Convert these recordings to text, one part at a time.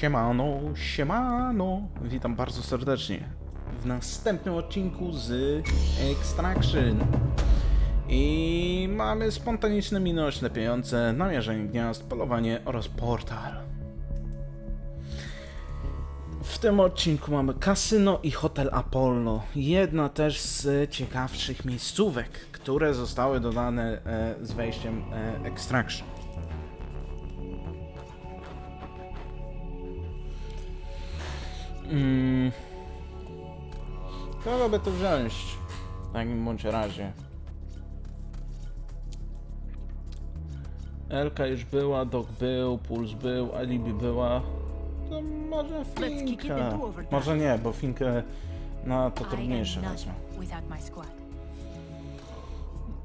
Siemano, siemano! Witam bardzo serdecznie w następnym odcinku z Extraction. I mamy spontaniczne miny ślepiające, namierzenie gniazd, polowanie oraz portal. W tym odcinku mamy kasyno i hotel Apollo. Jedna też z ciekawszych miejscówek, które zostały dodane e, z wejściem e, Extraction. Mm. Kogo by tu wziąć? W takim bądź razie. Elka już była, Dok był, Puls był, Alibi była. To może overdrive. Może nie, bo Finkę na to trudniejsze wezmę.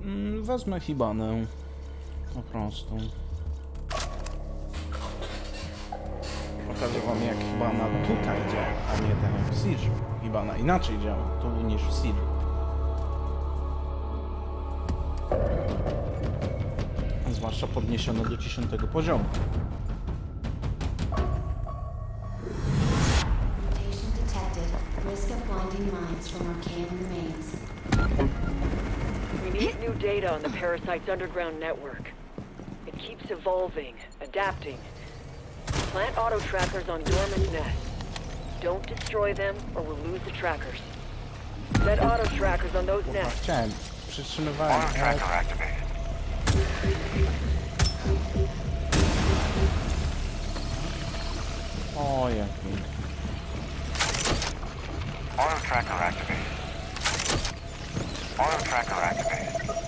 Mm, Wezmę Hibanę. Po prostu. Pokażę wam jak Hibana tutaj działa, a nie tak jak w Siege'u. Hibana inaczej działa tu niż w Siege'u. Zwłaszcza podniesione do 10 poziomu. We need new data on the parasite's underground network. It keeps evolving, adapting. Plant auto trackers on dormant nests. Don't destroy them or we'll lose the trackers. Set auto trackers on those Kurwa, nests. chciałem. Przytrzymywałem. Auto ale- tracker activated. O, jaki. Auto tracker activated. Auto tracker activated.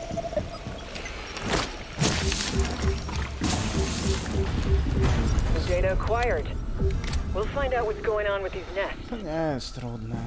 Data acquired. We'll find out what's going on with these nests. To nie jest trudne.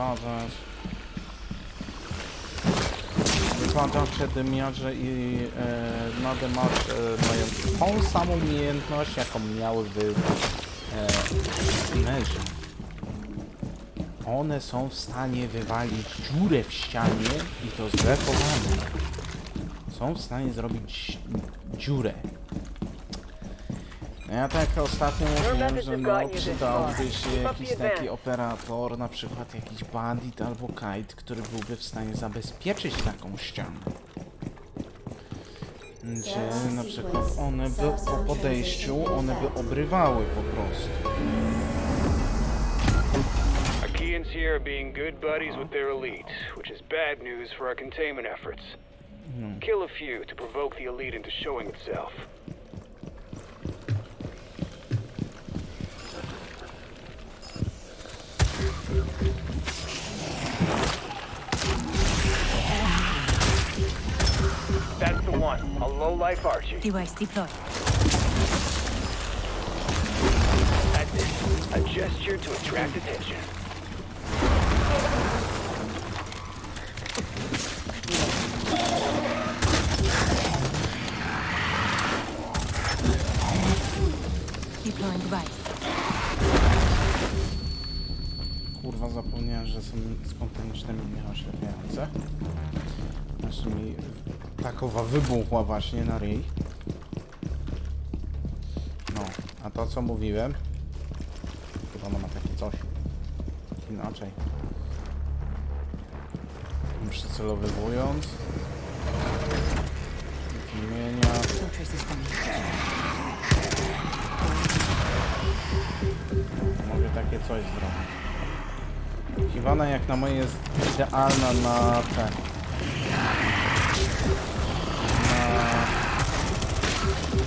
Strony dymiarze i e, nadymarze mają tą samą umiejętność, jaką miały w e, Imerze. One są w stanie wywalić dziurę w ścianie i to zdefowane. Są w stanie zrobić dziurę. No Ja tak ostatnio mówiłem, że no przydałby się jakiś taki operator, na przykład jakiś bandit albo kite, który byłby w stanie zabezpieczyć taką ścianę. Gdzie na przykład one by po podejściu, one by obrywały po prostu. Archeans here are being good buddies with their elite, which is bad news for our containment efforts. Kill a few to provoke the elite into showing itself. One, a low-life Archie. Device deployed. It, a gesture to attract attention. Deploying device. Kurwa zapomniałem, że są spontaniczne miny oślepiające. Znaczy mi takowa wybuchła właśnie na ryj. No, a to co mówiłem? Chyba ona ma takie coś. Inaczej. Przycelowywując. Coming. Mogę takie coś zrobić. Iwana jak na moje jest idealna na te.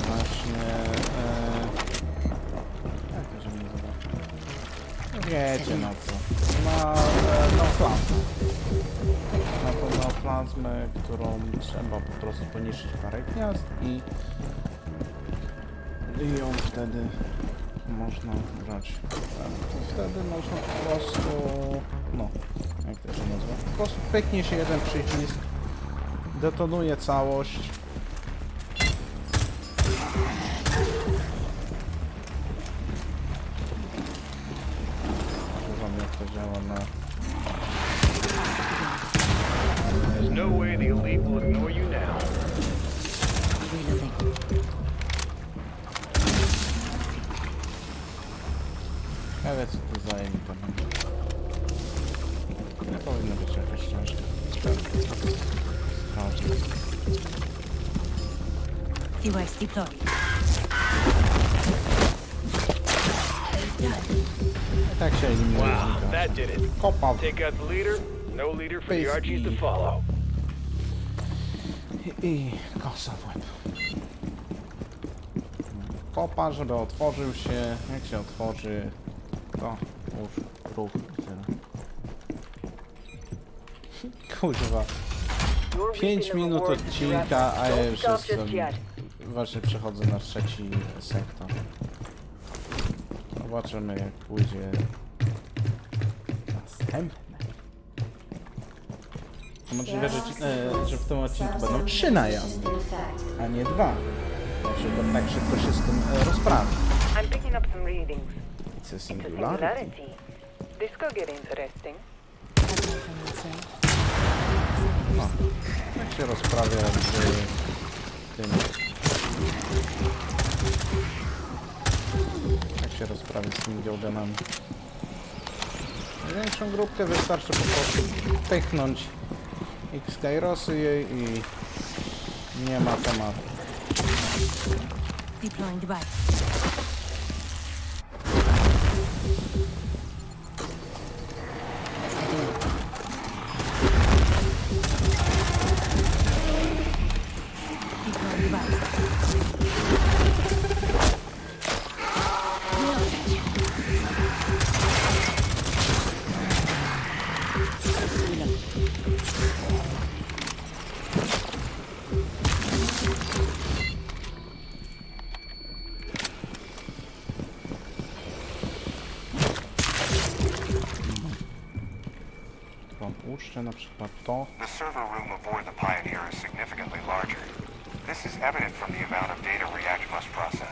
Właśnie. E, jak to się nazywa? No Wiecie na co. Na e, no. Na tą no plazmę, którą trzeba po prostu poniszczyć parę gniazd i i ją wtedy można brać. I wtedy można po prostu, no, jak to się nazywa, po prostu pyknie się jeden przycisk Detonuje całość. Ciekawe co to za mi to. Nie powinno być jakoś ciężkie. Sprawdźmy. Device deployed. I tak się eliminuje. Wow, znika. that did it. Kopa Take out the leader, no leader for the Archies to follow. i, i kosa w łeb. Kopa, żeby otworzył się. Jak się otworzy, już ruch i tyle. You're 5 reaping the minut odcinka, a ja już jestem... Właśnie przechodzę na trzeci sektor. Zobaczymy jak pójdzie następny. Możliwe, że, ci- e, że w tym odcinku będą trzy najazdy, a nie dwa. Na przykład tak szybko się z tym e, rozprawi. I'm picking up some readings. It's a singularity. This could get interesting. Advancing inside. No, tak się rozprawia z tym... Jak się rozprawia z tymi Gildenami. Największą grupkę wystarczy po prostu pychnąć X Kairosy jej i nie ma tematu. Deploying device. Na przykład to. The server room aboard the Pioneer is significantly larger. This is evident from the amount of data React must process.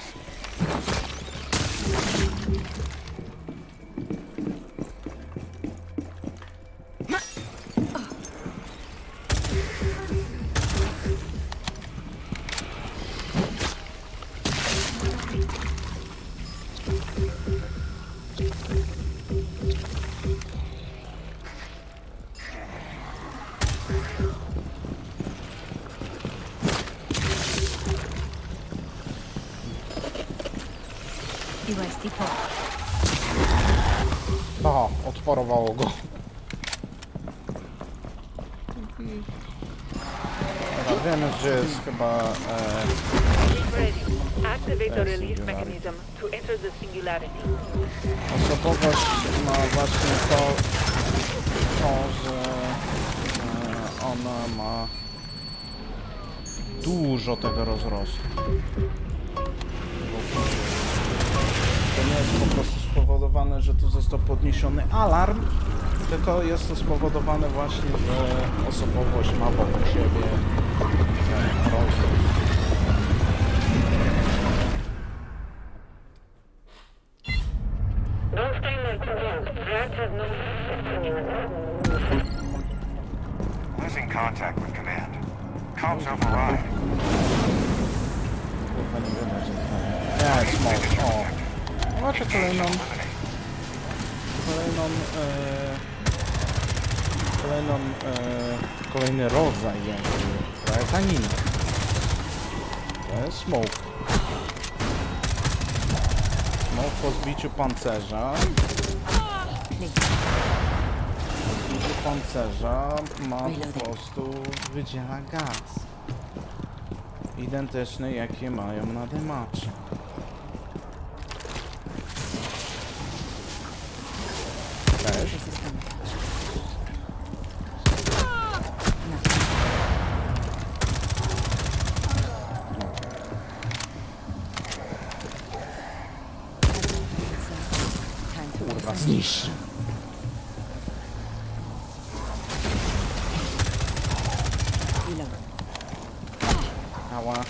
Device deployed. Aha, odporowało go. Dobra, wiemy, że jest chyba... E, Keep ready. Activate the Yes, release singularity. mechanism to enter the singularity. Osobowość ma właśnie to, to że e, ona ma dużo tego rozrostu. To nie jest po prostu spowodowane, że tu został podniesiony alarm, tylko jest to spowodowane właśnie, że osobowość ma wokół siebie ten no Losing contact with command. Comms override. Kurwa, nie wiem, Macie kolejną, kolejną, e, kolejną, e, kolejny rodzaj jakby, trochę taniny. To jest smoke. Smoke po zbiciu pancerza. Po zbiciu pancerza ma po prostu, wydziela gaz. Identyczny jakie mają na demacie. Też. System. Zniszczy. reload. Ała.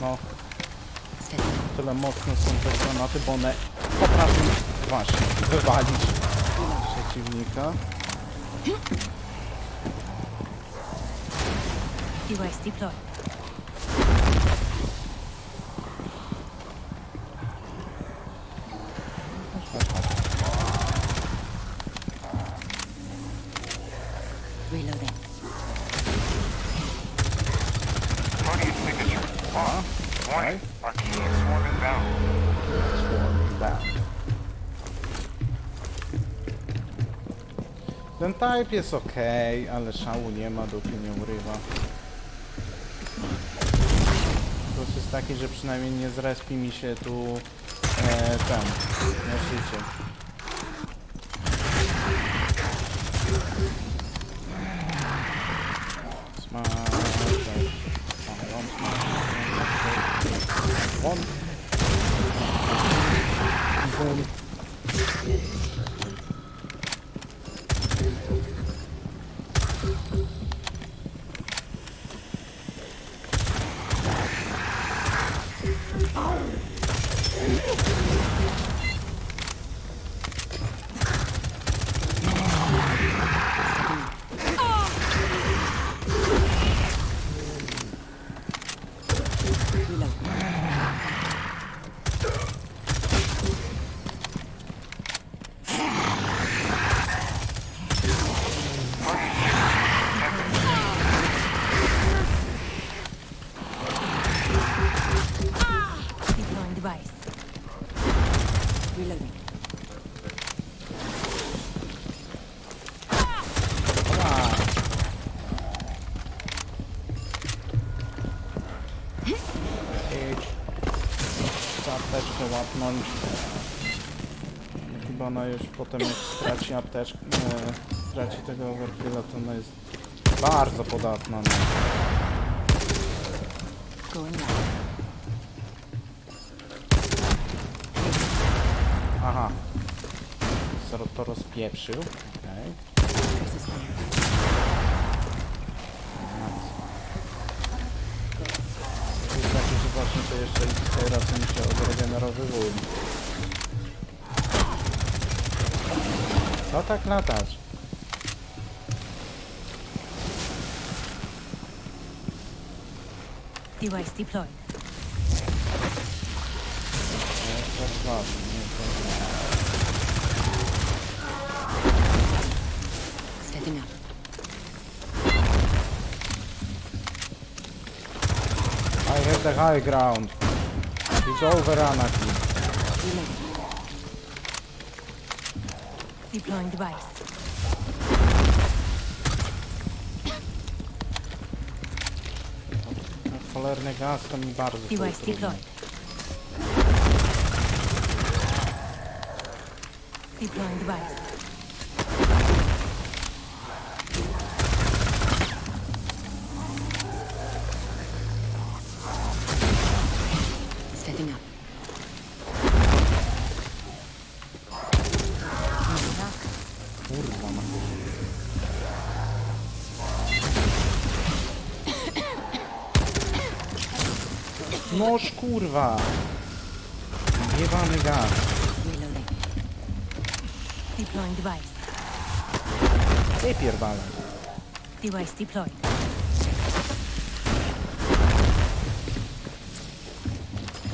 No, tyle mocne są te granaty, bo one właśnie wywalić przeciwnika. Device deployed. Reloading. Protein signature. Off. Warning. Arcane swarm inbound. Swarm back. Ten type jest ok, ale szału nie ma, dopóki nie urywa. Plus jest taki, że przynajmniej nie zrespi mi się tu e, ten, na życie. Chyba ona już potem jak straci apteczkę, e, straci tego overkilla, to ona jest bardzo podatna. No. Aha. Zero to rozpieprzył. Okej. Traces coming. To jest takie, że właśnie to jeszcze razy mi się odregenerowywuje. Co tak latasz? Device deployed. Jeszcze dwa, nie to Setting the high ground. It's over, Anaki. Reloading. Deploying device. Cholerny gaz to mi bardzo Device deployed. Deploying device. Kurwa! Jebany gaz. Reloading. Deploying device. Nie pierdalaj. Device deployed.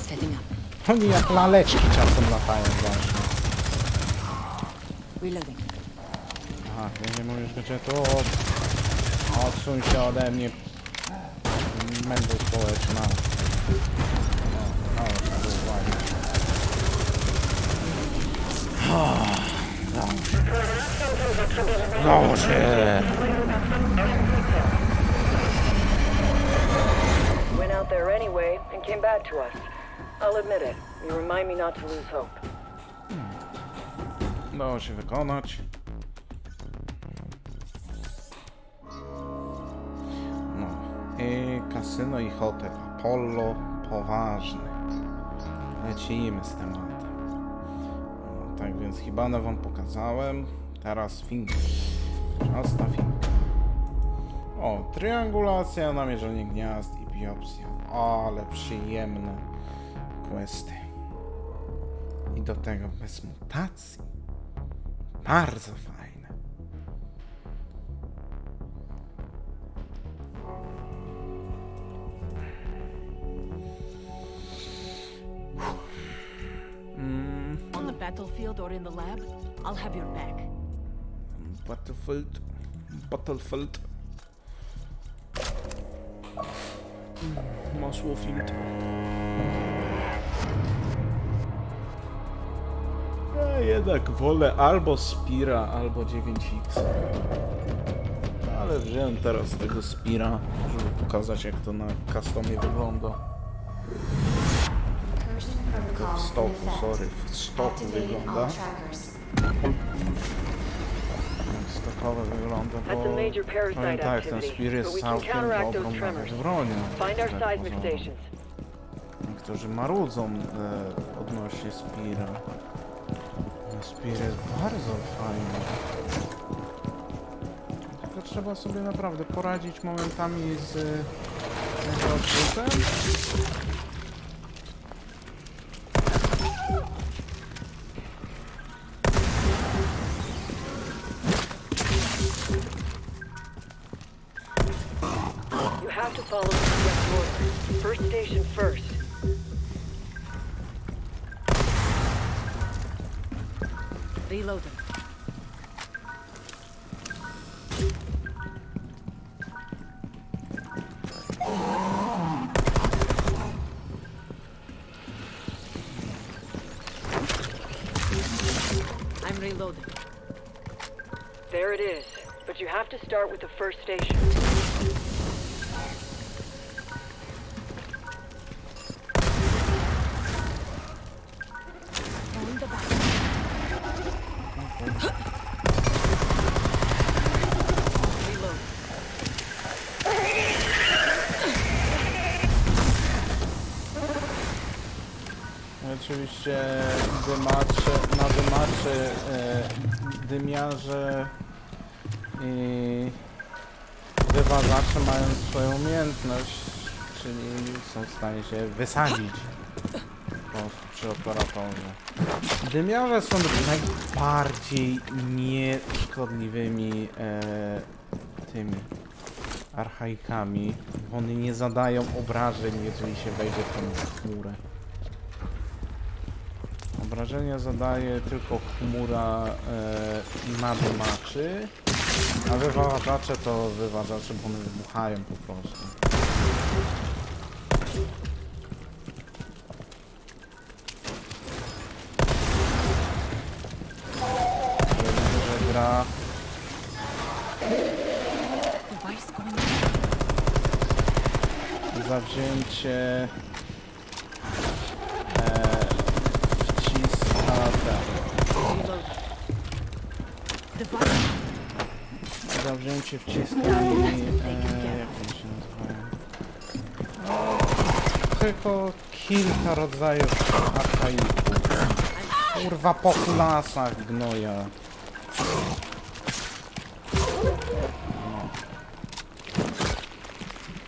Setting up. Oni jak laleczki czasem latają właśnie. Reloading. Aha, ja nie mówisz, gdzie tu od... Odsuń się ode mnie. Mędrą społeczna. No, no, to uwagi. Dobrze. Went out there anyway and came back to us. I'll admit it. You remind me not to lose hope. Udało się wykonać. No. I kasyno i hotel. Apollo poważny. Lecimy z tematem. Więc Hibanę wam pokazałem. Teraz finkę. Czas na. O, triangulacja, namierzenie gniazd i biopsja. Ale przyjemne questy. I do tego bez mutacji. Bardzo fajne. Battlefield or in the lab, I'll have your back. Battlefield. Battlefield. Mm, Masło filtr. Ja jednak wolę albo Spira, albo 9X. Ale wziąłem teraz tego Spira, żeby pokazać jak to na customie wygląda. Stoku, sorry, w stoku wygląda. stokowe wygląda, That's a bo major parasite powiem tak, ten activity, Spir jest but we can całkiem counteract dobrą those nawet tremors. bronią. Find our wbrew seismic pozorom. stations. Niektórzy marudzą e, odnośnie Spira. No, Spir jest bardzo fajny. Tylko trzeba sobie naprawdę poradzić momentami z e, jego odrzutem. Reloading. There it is. But you have to start with the first station. Swoją umiejętność, czyli są w stanie się wysadzić po prostu przy operatorze. Dymiarze są najbardziej nieszkodliwymi e, tymi archaikami. One nie zadają obrażeń, jeżeli się wejdzie w tą chmurę. Obrażenia zadaje tylko chmura e, nadymaczy, a wyważacze to wyważacze, bo one wybuchają po prostu. Gra zawzięcie e, wciska ten. Reloading. Device. Zawzięcie wciska i e, jak one się nazywają? No, tylko kilka rodzajów archaików. Kurwa po klasach gnoja. No.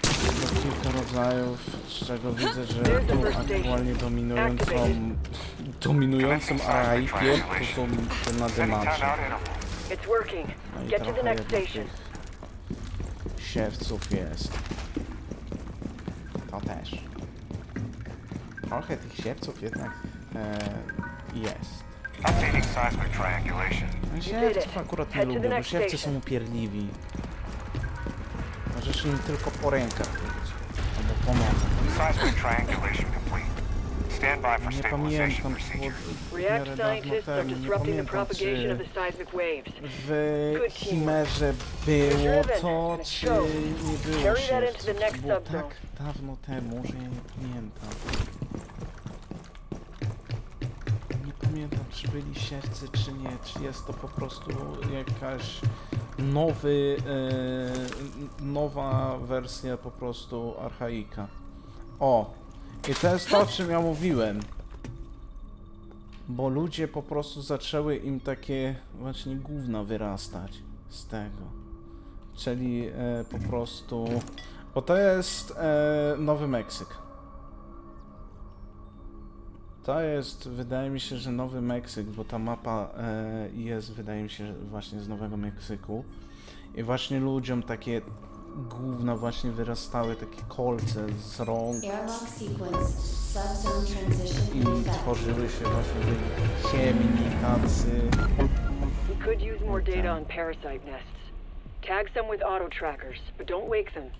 Tylko kilka rodzajów, z czego widzę, że tu aktualnie dominującą dominującym archaikiem to są te interval. It's working. No Get to the next station. Siewców jest. To też. Trochę tych siewców jednak e, jest. Updating seismic triangulation. A did Siewców akurat nie lubię, bo siewcy są upierdliwi. Możesz im tylko po rękach być. Albo pomogę. Seismic triangulation Nie pamiętam, w React miarę dawno temu, nie disrupting the pamiętam propagation czy of the seismic waves. w Good Chimerze było to, czy nie było Carry that into siewców. the To next było tak dawno temu, że ja nie pamiętam. Nie pamiętam, czy byli siewcy, czy nie. Czy jest to po prostu jakaś nowy, e, nowa wersja po prostu archaika. O, i to jest to, o czym ja mówiłem. Bo ludzie po prostu zaczęły im takie właśnie gówna wyrastać z tego. Czyli e, po prostu. Bo to jest e, Nowy Meksyk. To jest, wydaje mi się, że Nowy Meksyk, bo ta mapa e, jest, wydaje mi się, właśnie z Nowego Meksyku. I właśnie ludziom takie gówna właśnie wyrastały, takie kolce z rąk i tworzyły się właśnie chemii tacy. We could use more data on parasite nests. Tag some with auto trackers, but don't wake them.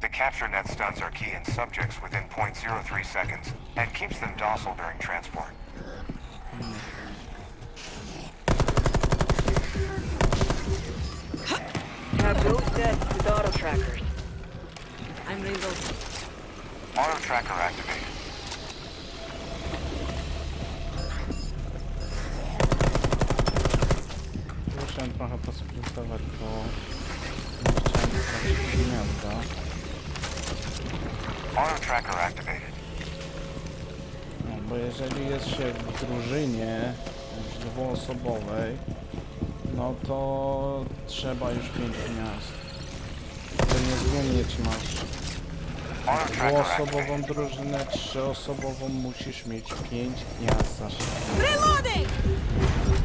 The capture net stuns are key in subjects within 0.03 seconds and keeps them docile during transport. Tag those nests with auto trackers. I'm reloading. Auto tracker activated. Musiałem trochę posprintować, bo nie chciałem stracić gniazda. Auto tracker activated. No, bo jeżeli jest się w drużynie dwuosobowej, no to trzeba już pięć gniazd. To niezmiennie czy masz dwuosobową drużynę, trzyosobową musisz mieć pięć gniazd. Reloading!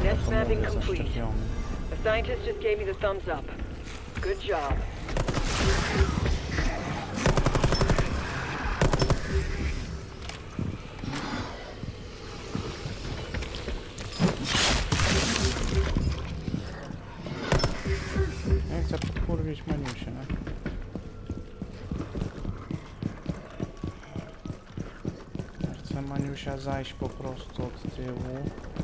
Nest mapping complete. The scientist just gave me the thumbs up. Good job. Po prostu od tyłu.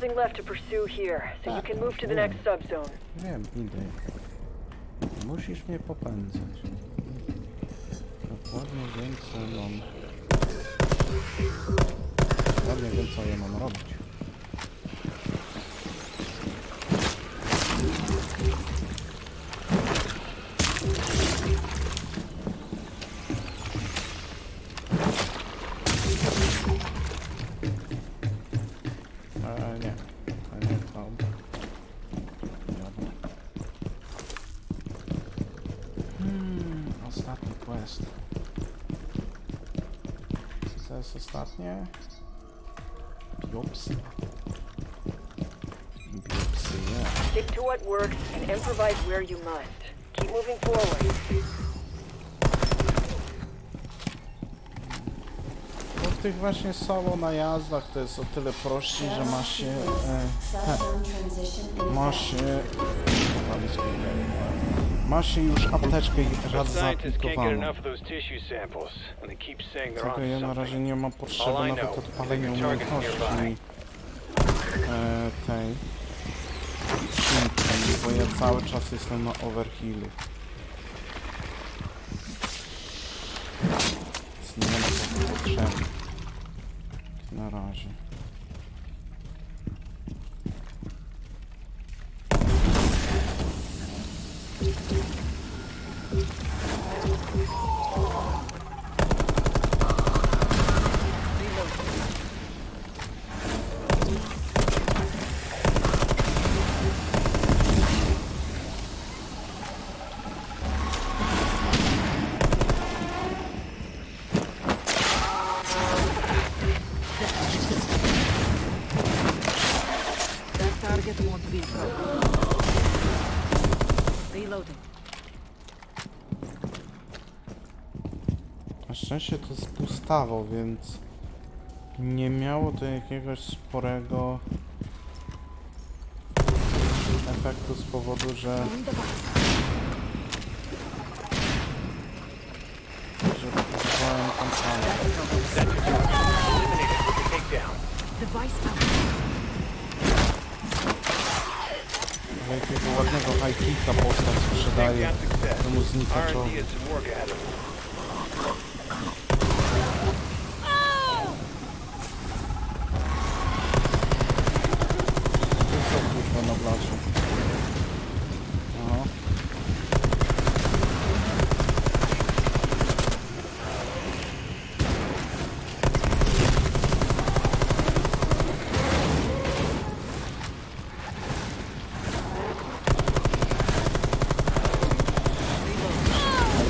Nothing left to pursue here, so you can move to the next subzone. Wiem, idę. Musisz mnie popędzać. Dokładnie wiem, co mam... Dokładnie wiem, co ja mam robić. Ostatnie? Biopsy. Biopsy. Stick to what works and improvise where you must. Keep moving forward. Bo w tych właśnie solo najazdach to jest o tyle prościej, że masz się... E, he, masz się... Masz się już apteczkę i raz they're Tego ja na razie nie mam potrzeby nawet odpalenia umiejętności e, tej skrzynki, bo ja cały czas jestem na overhealu. Więc nie ma takiej potrzeby. Na razie. Pustawo, więc nie miało to jakiegoś sporego efektu z powodu, że że. Device out. Jakiego ładnego high kicka postać sprzedaje temu znikaczowi. R&D has some work ahead of them. Co kurwa na blacie? Aha.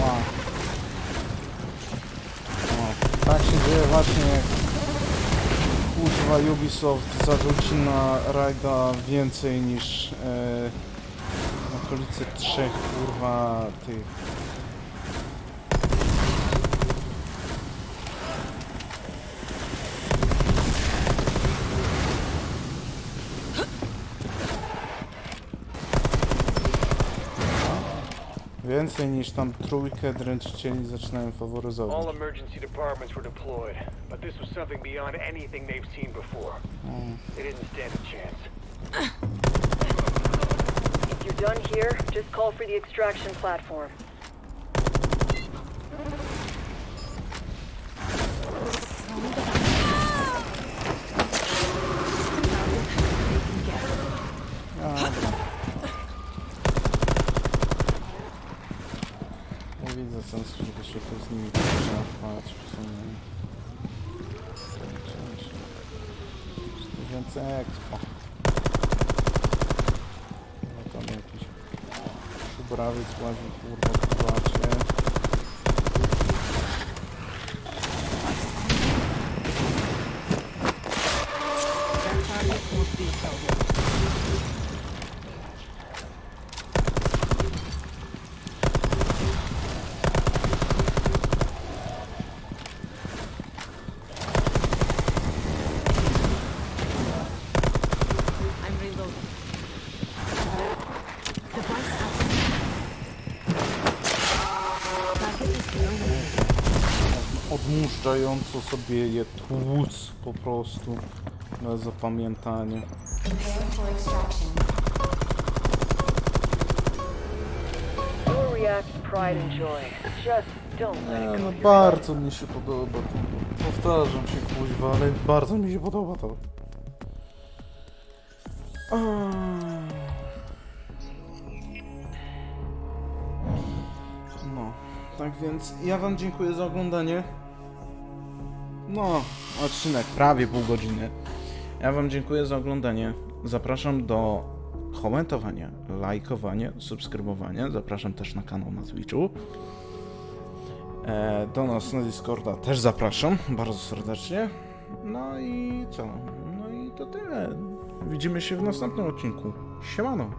Ła. O, Tak się dzieje właśnie Kurwa Ubisoft zarzuci na Rajda więcej niż e, na okolicy trzech kurwa tych Więcej niż tam trójkę dręczycieli zaczynają faworyzować. All emergency departments were deployed, but this was something beyond anything they've seen before. They didn't stand a chance. If you're done here, just call for the extraction platform. Nie widzę sensu, żeby się tu z nimi przerwać w sumie. Więcej expo. No tam jakiś szubrawiec łazi kurwa w Odmuszczająco sobie je tłuc po prostu. Don't let Nie, no bardzo mi się podoba to. Powtarzam się kuźwa, ale bardzo mi się podoba to. No, tak więc ja wam dziękuję za oglądanie. No, odcinek prawie pół godziny. Ja wam dziękuję za oglądanie. Zapraszam do komentowania, lajkowania, subskrybowania. Zapraszam też na kanał na Twitchu. E, do nas na Discorda też zapraszam bardzo serdecznie. No i co? No i to tyle. Widzimy się w następnym odcinku. Siemano.